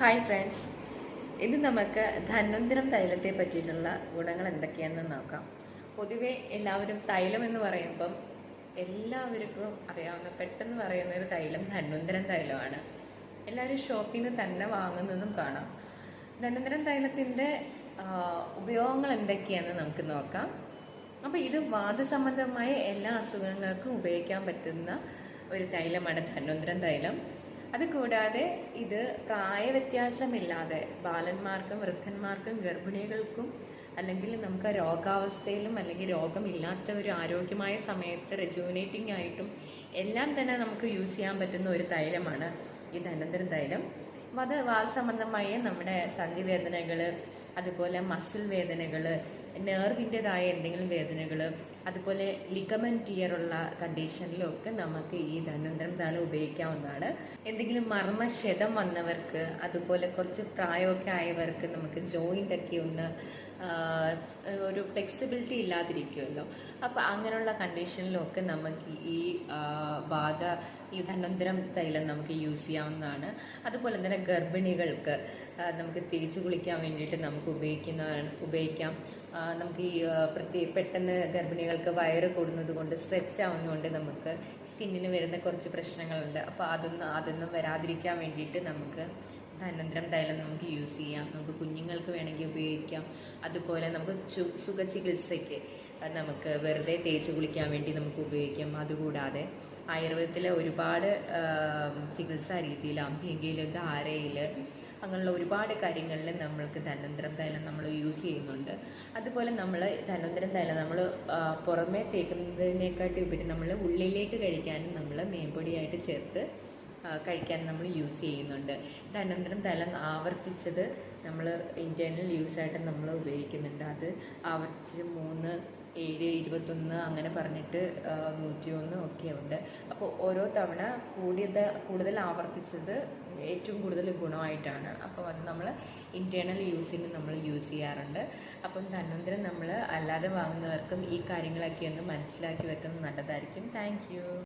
Hi friends. ഇത് നമുക്ക് ധന്വന്തരം തൈലത്തെ പറ്റിയിട്ടുള്ള ഗുണങ്ങൾ എന്തൊക്കെയാണെന്ന് നോക്കാം. പൊതുവെ എല്ലാവരും തൈലം എന്ന് പറയുമ്പം എല്ലാവർക്കും അറിയാവുന്ന പെട്ടെന്ന് പറയുന്ന ഒരു തൈലം ധന്വന്തരം തൈലമാണ്. എല്ലാവരും ഷോപ്പിൽ നിന്ന് തന്നെ വാങ്ങുന്നതും കാണാം. ധന്വന്തരം തൈലത്തിന്റെ ഉപയോഗങ്ങൾ എന്തൊക്കെയാണെന്ന് നമുക്ക് നോക്കാം. അപ്പോൾ ഇത് വാദസംബന്ധമായ എല്ലാ അസുഖങ്ങൾക്കും ഉപയോഗിക്കാൻ പറ്റുന്ന ഒരു തൈലമാണ് ധന്വന്തരം തൈലം. അതുകൂടാതെ ഇത് പ്രായവ്യത്യാസമില്ലാതെ ബാലന്മാർക്കും വൃദ്ധന്മാർക്കും ഗർഭിണികൾക്കും അല്ലെങ്കിൽ നമുക്ക് രോഗാവസ്ഥയിലും അല്ലെങ്കിൽ രോഗമില്ലാത്ത ഒരു ആരോഗ്യമായ സമയത്ത് റെജുവിനേറ്റിംഗ് ആയിട്ടും എല്ലാം തന്നെ നമുക്ക് യൂസ് ചെയ്യാൻ പറ്റുന്ന ഒരു തൈലമാണ് ഈ ധനന്തരം തൈലം. അപ്പോൾ അത് വാസംബന്ധമായ നമ്മുടെ സന്ധിവേദനകൾ അതുപോലെ മസിൽ വേദനകൾ നെർവിന്റെതായ എന്തെങ്കിലും വേദനകൾ അതുപോലെ ലിഗമെന്റ് ടിയർ ഉള്ള കണ്ടീഷനിലും ഒക്കെ നമുക്ക് ഈ ധന്വന്തരം താലം ഉപയോഗിക്കാവുന്നതാണ്. എന്തെങ്കിലും മർമ്മക്ഷതം വന്നവർക്ക് അതുപോലെ കുറച്ച് പ്രായമൊക്കെ ആയവർക്ക് നമുക്ക് ജോയിന്റ് ഒക്കെ ഒന്ന് ഒരു ഫ്ലെക്സിബിലിറ്റി ഇല്ലാതിരിക്കുമല്ലോ അപ്പോൾ അങ്ങനെയുള്ള കണ്ടീഷനിലൊക്കെ നമുക്ക് ഈ ബാധ ഈ ധന്വന്തരം തൈലം നമുക്ക് യൂസ് ചെയ്യാവുന്നതാണ്. അതുപോലെ തന്നെ ഗർഭിണികൾക്ക് നമുക്ക് തേച്ച് കുളിക്കാൻ വേണ്ടിയിട്ട് നമുക്ക് ഉപയോഗിക്കുന്നതാണ് ഉപയോഗിക്കാം. നമുക്ക് ഈ പ്രത്യേക പെട്ടെന്ന് ഗർഭിണികൾക്ക് വയറ് കൂടുന്നത് കൊണ്ട് സ്ട്രെച്ച് ആവുന്നതുകൊണ്ട് നമുക്ക് സ്കിന്നിന് വരുന്ന കുറച്ച് പ്രശ്നങ്ങളുണ്ട്. അപ്പോൾ അതൊന്നും അതൊന്നും വരാതിരിക്കാൻ വേണ്ടിയിട്ട് നമുക്ക് ധനന്തരം തൈലം നമുക്ക് യൂസ് ചെയ്യാം. നമുക്ക് കുഞ്ഞുങ്ങൾക്ക് വേണമെങ്കിൽ ഉപയോഗിക്കാം. അതുപോലെ നമുക്ക് ചു ചികിത്സയ്ക്ക് നമുക്ക് വെറുതെ തേച്ച് കുളിക്കാൻ വേണ്ടി നമുക്ക് ഉപയോഗിക്കാം. അതുകൂടാതെ ആയുർവേദത്തിലെ ഒരുപാട് ചികിത്സാ രീതിയിൽ അഭ്യങ്കയിൽ ധാരയിൽ അങ്ങനെയുള്ള ഒരുപാട് കാര്യങ്ങളിൽ നമ്മൾക്ക് ധനന്തരം തൈലം നമ്മൾ യൂസ് ചെയ്യുന്നുണ്ട്. അതുപോലെ നമ്മൾ ധനന്തരം തൈലം നമ്മൾ പുറമേ തേക്കുന്നതിനെക്കാട്ടി ഉപരി നമ്മൾ ഉള്ളിലേക്ക് കഴിക്കാനും നമ്മൾ മേമ്പൊടിയായിട്ട് ചേർത്ത് കഴിക്കാൻ നമ്മൾ യൂസ് ചെയ്യുന്നുണ്ട്. ധനന്തരം തലം ആവർത്തിച്ചത് നമ്മൾ ഇന്റേർണൽ യൂസായിട്ട് നമ്മൾ ഉപയോഗിക്കുന്നുണ്ട്. അത് ആവർത്തിച്ച് മൂന്ന് ഏഴ് ഇരുപത്തൊന്ന് അങ്ങനെ പറഞ്ഞിട്ട് നൂറ്റിയൊന്ന് ഒക്കെ ഉണ്ട്. അപ്പോൾ ഓരോ തവണ കൂടിയത് കൂടുതൽ ആവർത്തിച്ചത് ഏറ്റവും കൂടുതൽ ഗുണമായിട്ടാണ്. അപ്പോൾ അത് നമ്മൾ ഇന്റേർണൽ യൂസിന് നമ്മൾ യൂസ് ചെയ്യാറുണ്ട്. അപ്പം തന്നന്തരം നമ്മൾ അല്ലാതെ വാങ്ങുന്നവർക്കും ഈ കാര്യങ്ങളൊക്കെ ഒന്ന് മനസ്സിലാക്കി വെക്കുന്നത് നല്ലതായിരിക്കും. താങ്ക്